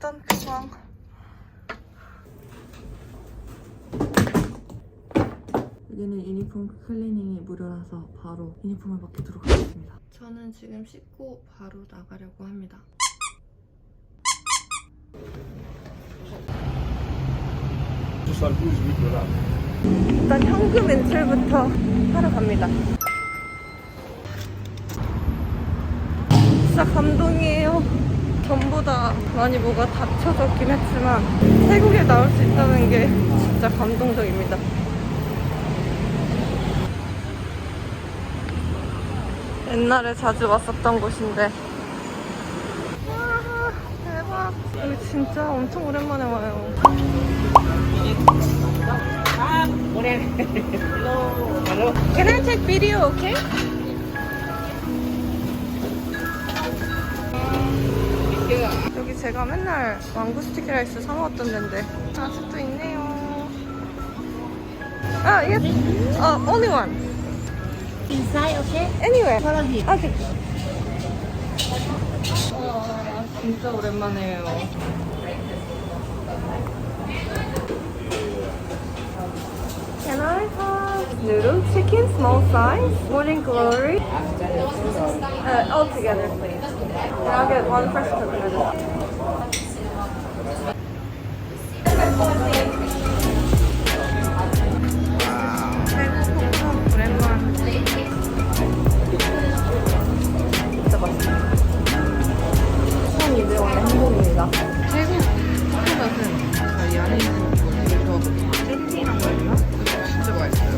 그 방. 여기는 유니폼 클리닝이 무료라서 바로 유니폼을 벗기도록 하겠습니다. 저는 지금 씻고 바로 나가려고 합니다. 일단 현금 인출부터 하러 갑니다. 진짜 감동이에요. 전부 다 많이 뭐가 닫혀졌긴 했지만 태국에 나올 수 있다는 게 진짜 감동적입니다. 옛날에 자주 왔었던 곳인데 와 대박 여기 진짜 엄청 오랜만에 와요. Can I take video, okay? 여기 제가 맨날 왕구 스티키 라이스 사 먹었던 데인데 아직도 있네요. 아, yes. Uh, only one. Inside, okay? Anywhere. Follow him. Okay. 와, 진짜 오랜만이에요. Can I have noodle chicken, small size, morning glory? Uh, all together, please. And I'll get one fresh coconut. 태국 오랜만. 진짜 맛있어요. 1,200원의 행복입니다. 태국 코코넛은 저희 안에 있는 곳에서 젤리라고 했나? 진짜 맛있어요.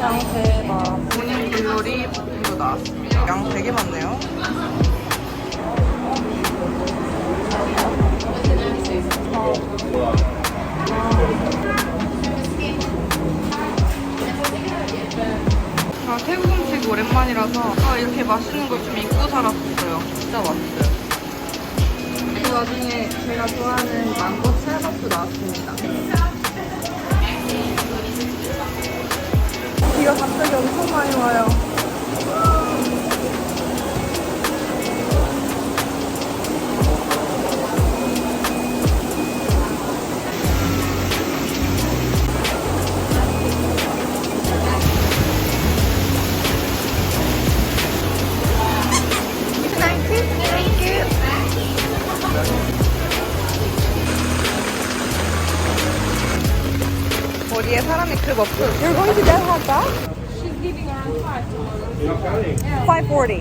양 대박. 글로리 볶음도 나왔습니다. 양 되게 많네요. 아, 태국 음식 오랜만이라서 아, 이렇게 맛있는 걸좀 잊고 살았어요. 진짜 맛있어요. 그 와중에 제가 좋아하는 망고 찰밥도 나왔습니다. 비가 갑자기 엄청 많이 와요. You're going to get hot dog? She's giving around five. 540. In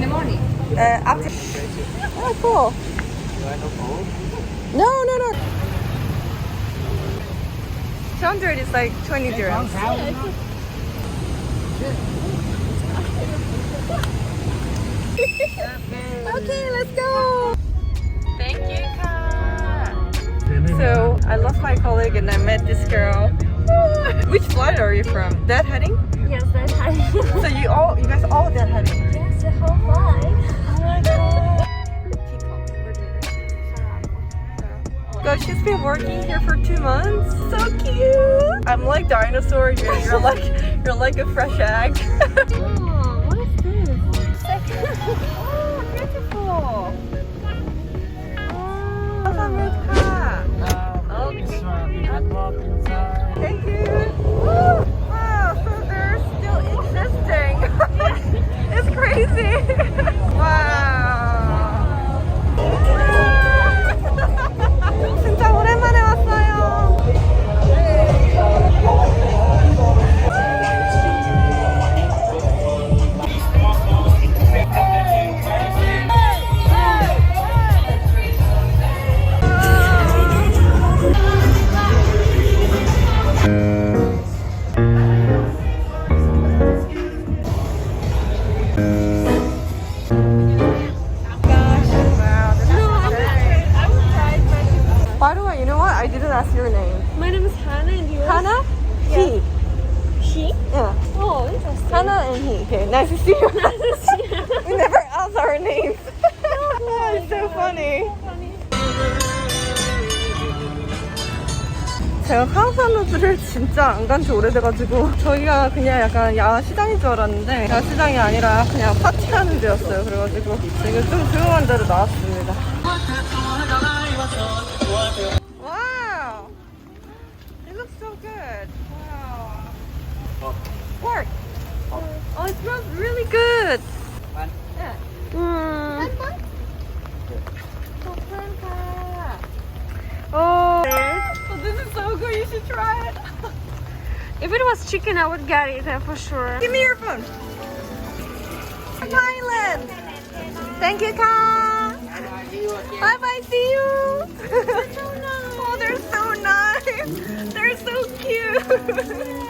the morning. Uh, after. Oh, cool. No, no, no. 200 is like 20 dirhams. okay, let's go. Thank you, Ka. So I lost my colleague and I met this girl. Which flight are you from? Dead heading? Yes, that's how. So you all, you guys all dead heading? yes, the whole five. Oh God, she's been working here for two months. So cute. I'm like dinosaur. You're, you're like you're like a fresh egg. I didn't ask your name. My name is Hannah and yours? Hannah? He. He? Yeah. Oh, interesting. Hannah and he. Okay, nice to see you. Nice to see you. we never asked our names. Oh it's so funny. so funny. 제가 카우산로드를 진짜 안 간 지 오래돼가지고 저희가 그냥 약간 야시장인 줄 알았는데 야시장이 아니라 그냥 파티하는 데였어요 그래가지고 지금 좀 조용한 데로 나왔습니다 Wow. Pork. Oh, it smells really good. One. Yeah. 음. Oh. oh, this is so good. You should try it. If it was chicken, I would get it uh, for sure. Give me your phone. Thailand. Thank you, Ka. Bye bye. See you. oh, they're so nice. They're so cute.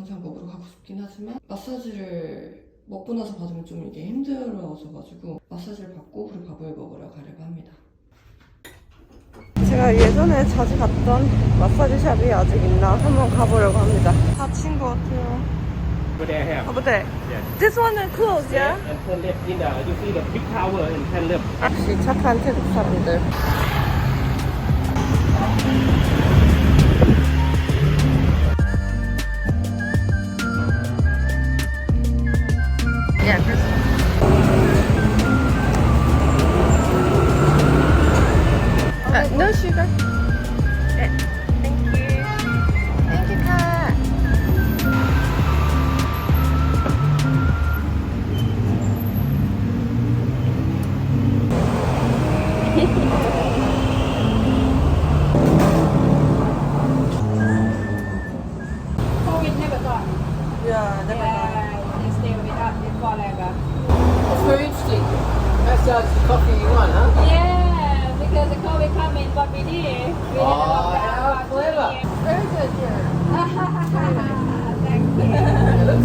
당장 먹으러 가고 싶긴 하지만 마사지를 먹고 나서 받으면 좀 이게 힘들어져가지고 마사지를 받고 그리고 밥을 먹으러 가려고 합니다. 제가 예전에 자주 갔던 마사지 샵이 아직 있나 한번 가보려고 합니다. 다친 것 같아요. Over there here. Over there. Yes. This one is closed, yeah? And turn left in the, you see the big tower and turn left. 역시 착한 태국 사람들.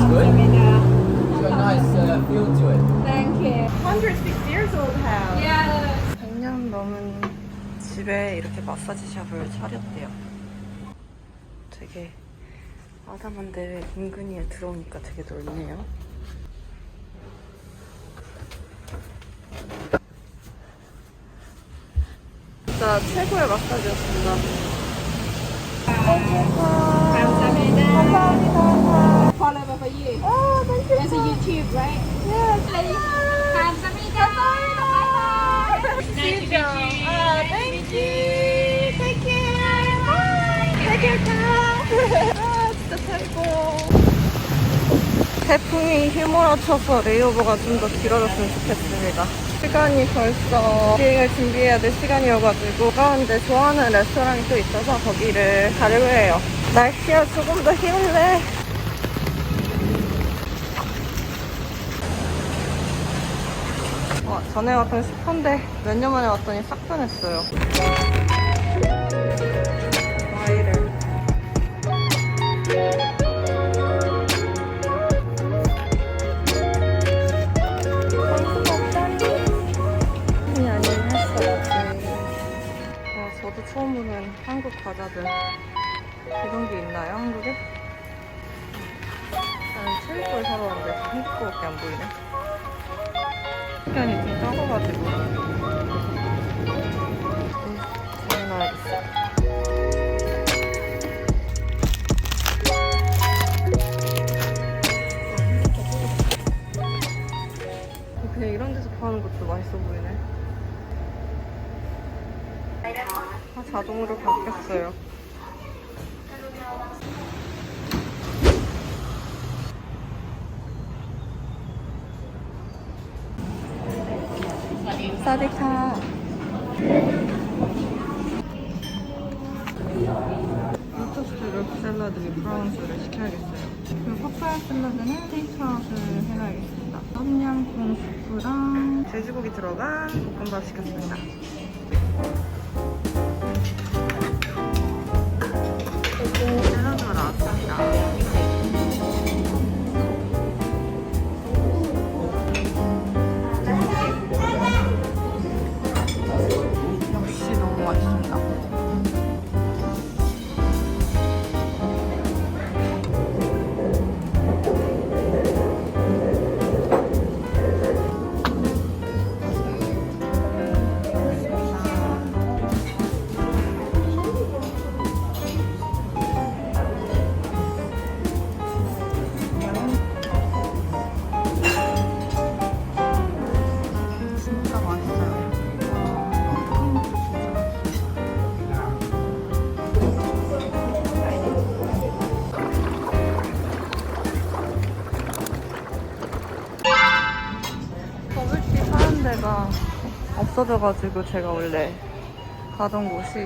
Good. Samina. It's got a nice uh, feel to it. Thank you. 106 years old house. Yeah. 100년 넘은 집에 이렇게 마사지 샵을 차렸대요. 되게 아담한데 은근히 들어오니까 되게 넓네요. 진짜 최고의 마사지였습니다. Samina. 감사합니다. Forever for you. 아, thank you. It's a YouTube, right? Yes. Samina. Nice to meet you. 아, thank you. Take care. Bye. Take care, 카. 아, 진짜 최고. 태풍이 휘몰아쳐서 레이오버가 좀 더 길어졌으면 좋겠습니다. 시간이 벌써 비행을 준비해야 될 시간이어가지고 가운데 좋아하는 레스토랑이 또 있어서 거기를 가려고 해요. 날씨가 조금 더 힘을 내. 전에 왔던 슈퍼인데 몇 년 만에 왔더니 싹 변했어요. 과일을. 와, 저도 처음 보는 한국 과자들. 이런 게 있나요, 한국에? 나는 걸 사러 왔는데 한국 거밖에 안 보이네. 시간이 좀 적어가지고. 음, 정해놔야겠어 그냥 이런 데서 파는 것도 맛있어 보이네. 아, 자동으로 바뀌었어요 토스트 루프 샐러드 위 브라운스를 시켜야겠어요. 그리고 파파야 샐러드는 테이크아웃을 해놔야겠습니다. 똠양꿍 수프랑 돼지고기 들어간 볶음밥 시켰습니다. 없어져가지고 제가 원래 가던 곳이